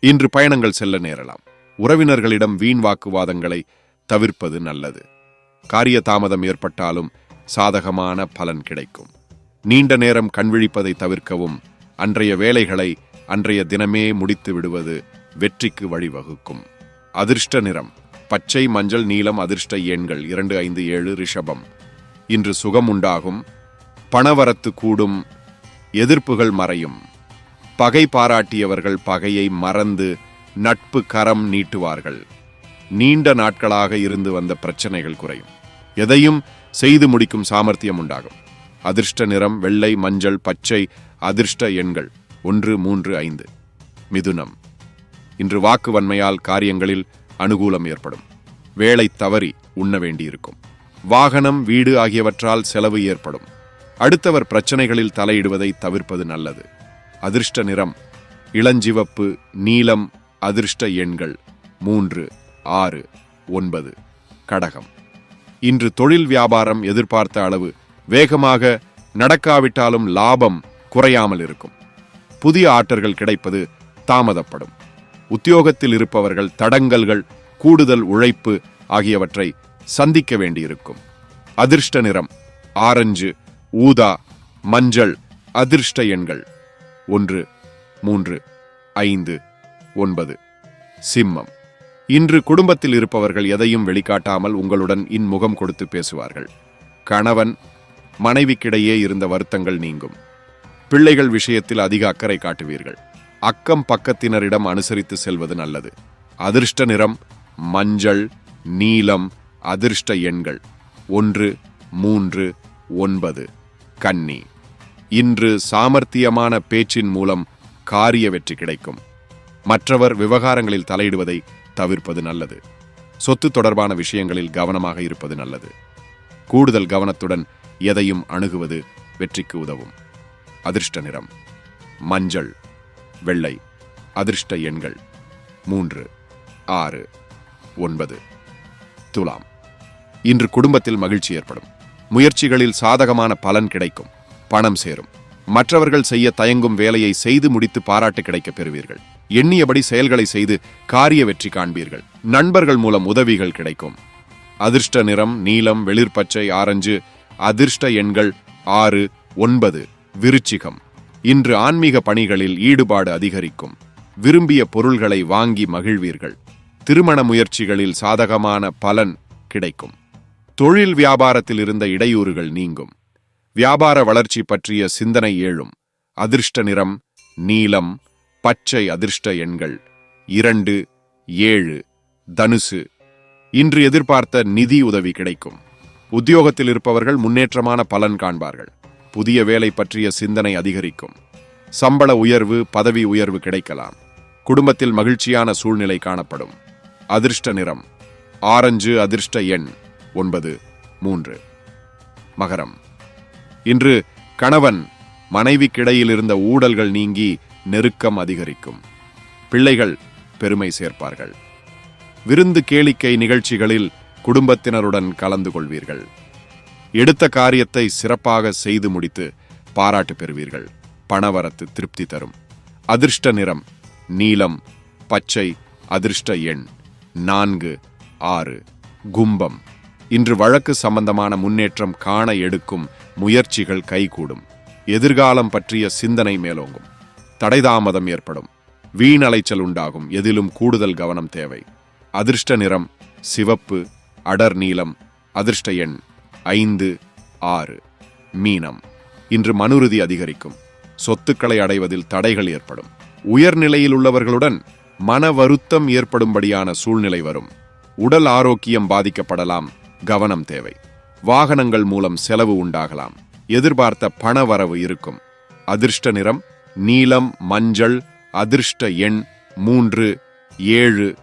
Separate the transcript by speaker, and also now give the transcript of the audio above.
Speaker 1: இன்று பயணங்கள் செல்ல நேரலாம். உறவினர்களிடம் வீண் வாக்குவாதங்களை தவிர்ப்பது நல்லது. காரிய தாமதம் ஏற்பட்டாலும் சாதகமான பலன் கிடைக்கும். நீண்ட நேரம் கண்விழிப்பதை தவிர்க்கவும் அன்றைய வேலைகளை அன்றைய தினமே முடித்து விடுவது வெற்றிக்கு வழிவகுக்கும். அதிர்ஷ்ட நிறம். பச்சை மஞ்சள் நீலம் அதிர்ஷ்ட எண்கள் இரண்டு ஐந்து ஏழு ரிஷபம். இன்று சுகம் உண்டாகும் பணவரத்து கூடும் எதிர்ப்புகள் மறையும். பகை பாராட்டியவர்கள் பகையை மறந்து நட்பு கரம் நீட்டுவார்கள். நீண்ட நாட்களாக இருந்து வந்த பிரச்சனைகள் குறையும். எதையும் செய்து முடிக்கும் சாமர்த்தியம் உண்டாகும். அதிர்ஷ்ட நிறம் வெள்ளை மஞ்சள் பச்சை அதிர்ஷ்ட எண்கள் ஒன்று மூன்று ஐந்து. மிதுனம். இன்று வாக்கு வன்மையால் காரியங்களில் அனுகூலம் ஏற்படும். வேலை தவறி உண்ண வேண்டியிருக்கும். வாகனம் வீடு ஆகியவற்றால் செலவு ஏற்படும். அடுத்தவர் பிரச்சனைகளில் தலையிடுவதை தவிர்ப்பது நல்லது. அதிர்ஷ்ட நிறம். இளஞ்சிவப்பு நீலம் அதிர்ஷ்ட எண்கள். மூன்று ஆறு ஒன்பது. கடகம். இன்று தொழில் வியாபாரம் எதிர்பார்த்த அளவு வேகமாக நடக்காவிட்டாலும் லாபம் குறையாமல் இருக்கும். புதிய ஆற்றல்கள் கிடைப்பது தாமதப்படும். உத்தியோகத்தில் இருப்பவர்கள் தடங்கல்கள் கூடுதல் உழைப்பு ஆகியவற்றை சந்திக்க வேண்டியிருக்கும். அதிர்ஷ்ட நிறம் ஆரஞ்சு ஊதா மஞ்சள் அதிர்ஷ்ட எண்கள். ஒன்று மூன்று ஐந்து ஒன்பது. சிம்மம். இன்று குடும்பத்தில் இருப்பவர்கள் எதையும் வெளிக்காட்டாமல் உங்களுடன் இன்முகம் கொடுத்து பேசுவார்கள். கணவன் மனைவிக்கிடையே இருந்த வருத்தங்கள் நீங்கும். பிள்ளைகள் விஷயத்தில் அதிக அக்கறை காட்டுவீர்கள். அக்கம் பக்கத்தினரிடம் அனுசரித்து செல்வது நல்லது. அதிர்ஷ்ட நிறம் மஞ்சள் நீலம் அதிர்ஷ்ட எண்கள். ஒன்று மூன்று ஒன்பது. கன்னி. இன்று சாமர்த்தியமான பேச்சின் மூலம் காரிய வெற்றி கிடைக்கும். மற்றவர் விவகாரங்களில் தலையிடுவதை தவிர்ப்பது நல்லது. சொத்து தொடர்பான விஷயங்களில் கவனமாக இருப்பது நல்லது. கூடுதல் கவனத்துடன் எதையும் அணுகுவது வெற்றிக்கு உதவும். அதிர்ஷ்ட நிறம். மஞ்சள். வெள்ளை. அதிர்ஷ்ட எண்கள். மூன்று. ஆறு. ஒன்பது. துலாம். இன்று குடும்பத்தில் மகிழ்ச்சி ஏற்படும். முயற்சிகளில் சாதகமான பலன் கிடைக்கும். பணம் சேரும். மற்றவர்கள் செய்ய தயங்கும் வேலையை செய்து முடித்து பாராட்டு கிடைக்க பெறுவீர்கள். எண்ணியபடி செயல்களை செய்து காரிய வெற்றி காண்பீர்கள். நண்பர்கள் மூலம் உதவிகள் கிடைக்கும். அதிர்ஷ்ட நிறம் நீலம் வெளிர்பச்சை ஆரஞ்சு அதிர்ஷ்ட எண்கள் ஆறு ஒன்பது விருச்சிகம். இன்று ஆன்மீக பணிகளில் ஈடுபாடு அதிகரிக்கும். விரும்பிய பொருள்களை வாங்கி மகிழ்வீர்கள். திருமண முயற்சிகளில் சாதகமான பலன் கிடைக்கும். தொழில் வியாபாரத்தில் இருந்த இடையூறுகள் நீங்கும். வியாபார வளர்ச்சி பற்றிய சிந்தனை ஏழும் அதிர்ஷ்ட நிறம் நீலம் பச்சை அதிர்ஷ்ட எண்கள். இரண்டு ஏழு தனுசு. இன்று எதிர்பார்த்த நிதி உதவி கிடைக்கும். உத்தியோகத்தில் இருப்பவர்கள் முன்னேற்றமான பலன் காண்பார்கள். புதிய வேலை பற்றிய சிந்தனை அதிகரிக்கும். சம்பள உயர்வு பதவி உயர்வு கிடைக்கலாம். குடும்பத்தில் மகிழ்ச்சியான சூழ்நிலை காணப்படும். அதிர்ஷ்ட நிறம் ஆரஞ்சு அதிர்ஷ்ட எண் ஒன்பது மூன்று. மகரம். இன்று கணவன் மனைவிக்கிடையில் இருந்த ஊடல்கள் நீங்கி நெருக்கம் அதிகரிக்கும். பிள்ளைகள் பெருமை சேர்ப்பார்கள். விருந்து கேளிக்கை நிகழ்ச்சிகளில் குடும்பத்தினருடன் கலந்து கொள்வீர்கள். எடுத்த காரியத்தை சிறப்பாக செய்து முடித்து பாராட்டு பெறுவீர்கள். பணவரத்து திருப்தி தரும். அதிர்ஷ்ட நிறம் நீலம் பச்சை அதிர்ஷ்ட எண் நான்கு ஆறு கும்பம். இன்று வழக்கு சம்பந்தமான முன்னேற்றம் காண எடுக்கும் முயற்சிகள் கைகூடும். எதிர்காலம் பற்றிய சிந்தனை மேலோங்கும். தடைதாமதம் ஏற்படும். வீணலைச்சல் உண்டாகும். எதிலும் கூடுதல் கவனம் தேவை. அதிர்ஷ்ட நிறம் சிவப்பு அடர் நீளம் அதிர்ஷ்ட எண் ஐந்து ஆறு. மீனம். இன்று மனுருதி அதிகரிக்கும். சொத்துக்களை அடைவதில் தடைகள் ஏற்படும். உயர்நிலையில் உள்ளவர்களுடன் மன வருத்தம் ஏற்படும்படியான சூழ்நிலை வரும். உடல் ஆரோக்கியம் பாதிக்கப்படலாம். கவனம் தேவை. வாகனங்கள் மூலம் செலவு உண்டாகலாம். எதிர்பார்த்த பண வரவு இருக்கும். அதிர்ஷ்ட நிறம் நீலம் மஞ்சள் அதிர்ஷ்ட எண் மூன்று ஏழு